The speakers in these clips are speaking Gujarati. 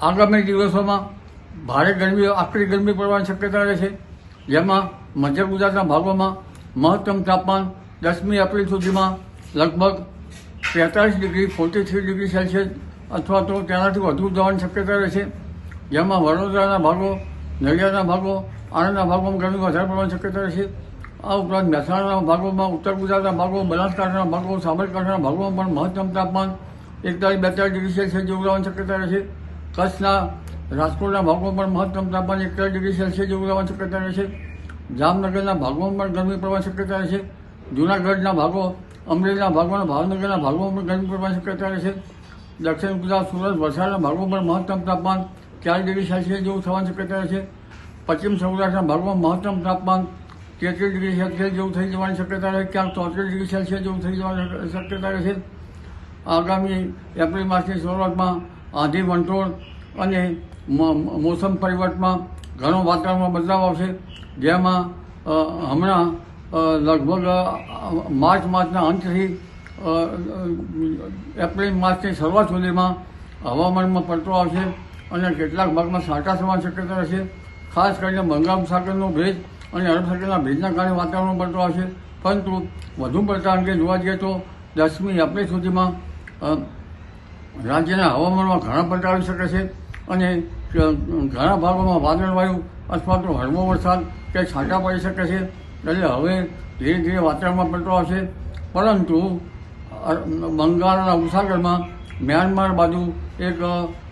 આગામી દિવસોમાં ભારે ગરમી આકરી ગરમી પડવાની શક્યતા રહે છે. જેમાં મધ્ય ગુજરાતના ભાગોમાં મહત્તમ તાપમાન દસમી એપ્રિલ સુધીમાં લગભગ તેતાલીસ degree forty three degree Celsius અથવા તો તેનાથી વધુ જવાની શક્યતા રહે છે. જેમાં વડોદરાના ભાગો, નડિયાદના ભાગો, આણંદના ભાગોમાં ગરમી વધારે પડવાની શક્યતા રહે છે. આ ઉપરાંત મહેસાણાના ભાગોમાં, ઉત્તર ગુજરાતના ભાગો, બનાસકાંઠાના ભાગો, સાબરકાંઠાના ભાગોમાં પણ મહત્તમ તાપમાન એકતાલીસ બેતાલીસ ડિગ્રી સેલ્સિયસ જેવું રહેવાની શક્યતા રહે છે. કચ્છના રાજકોટના ભાગોમાં પણ મહત્તમ તાપમાન એકતાલીસ ડિગ્રી સેલ્સિયસ જેવું રહેવાની શક્યતા રહે છે. જામનગરના ભાગોમાં પણ ગરમી પડવાની શક્યતા રહે છે. જૂનાગઢના ભાગો, અમરેલીના ભાગો અને ભાવનગરના ભાગોમાં પણ ગરમી પડવાની શક્યતા રહે છે. દક્ષિણ ગુજરાત, સુરત, વલસાડના ભાગોમાં પણ મહત્તમ તાપમાન ચાર ડિગ્રી સેલ્સિયસ જેવું થવાની શક્યતા રહે છે. પશ્ચિમ સૌરાષ્ટ્રના ભાગોમાં મહત્તમ તાપમાન તેત્રીસ ડિગ્રી સેલ્સિયસ જેવું થઈ જવાની શક્યતા રહે ક્યાંક ચોત્રીસ ડિગ્રી સેલ્સિયસ જેવું થઈ જવાની શક્યતા રહે છે. આગામી એપ્રિલ માસની શરૂઆતમાં આંધી વંટોળ અને મોસમ પરિવર્તનમાં ઘણો વાતાવરણમાં બદલાવ આવશે. જેમાં હમણાં લગભગ માર્ચ માસના અંતથી એપ્રિલ માસની શરૂઆત સુધીમાં હવામાનમાં પલટો આવશે અને કેટલાક ભાગમાં સાટા થવાની શક્યતા રહેશે. ખાસ કરીને બંગાળ સાગરનો ભેજ અને અરબ સાગરના ભેજના કારણે વાતાવરણમાં પલટો આવશે. પરંતુ વધુ પડતા અંગે જોવા જઈએ તો દસમી એપ્રિલ સુધીમાં રાજ્યના હવામાનમાં ઘણા પલટા આવી શકે છે. અને ઘણા ભાગોમાં વાદળવાયુ અથવા તો હળવો વરસાદ કે છાંટા પડી શકે છે. એટલે હવે ધીરે ધીરે વાતાવરણમાં પલટો આવશે. પરંતુ બંગાળના ઉપસાગરમાં મ્યાનમાર બાજુ એક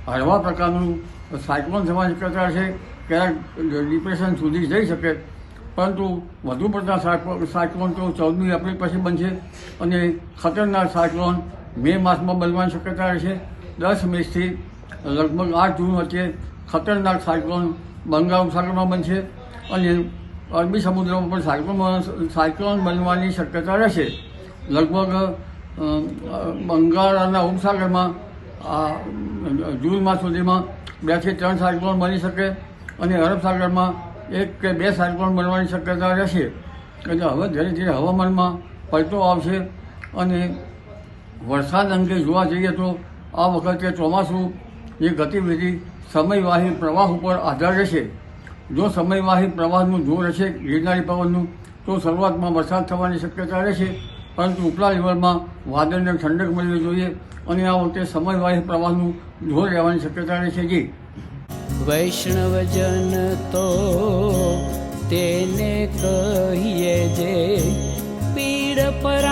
હળવા પ્રકારનું સાયક્લોન થવાની શક્યતા છે. ક્યારેક ડિપ્રેશન સુધી જઈ શકે. પરંતુ વધુ પડતા સાયક્લો- સાયક્લોન તો ચૌદમી એપ્રિલ પછી બનશે અને ખતરનાક સાયક્લોન મે માસમાં બનવાની શક્યતા રહેશે. દસ મેથી લગભગ આઠ જૂન વચ્ચે ખતરનાક સાયક્લોન બંગાળ ઉપસાગરમાં બનશે અને અરબી સમુદ્રમાં પણ સાયક્લોન સાયક્લોન બનવાની શક્યતા રહેશે. લગભગ બંગાળના ઉપસાગરમાં જૂન માસ સુધીમાં બેથી ત્રણ સાયક્લોન બની શકે અને અરબ સાગરમાં એક કે બે સાયક્લોન બનવાની શક્યતા રહેશે. એટલે હવે ધીરે ધીરે હવામાનમાં પલટો આવશે અને વરસાદ અંગે જોવા જઈએ તો આ વખતે ચોમાસુની ગતિવિધિ સમયવાહી પ્રવાહ ઉપર આધાર રહેશે. જો સમયવાહી પ્રવાહનું જોર રહેશે, ગિરનારી પવનનું, તો શરૂઆતમાં વરસાદ થવાની શક્યતા રહેશે. પરંતુ ઉપલા લેવલમાં વાદળને ઠંડક મળવી જોઈએ અને આ વખતે સમયવાહી પ્રવાહનું જોર રહેવાની શક્યતા રહેશે જી. વૈષ્ણવજન તો તેને કહીએ જે, પીડ પરાઈ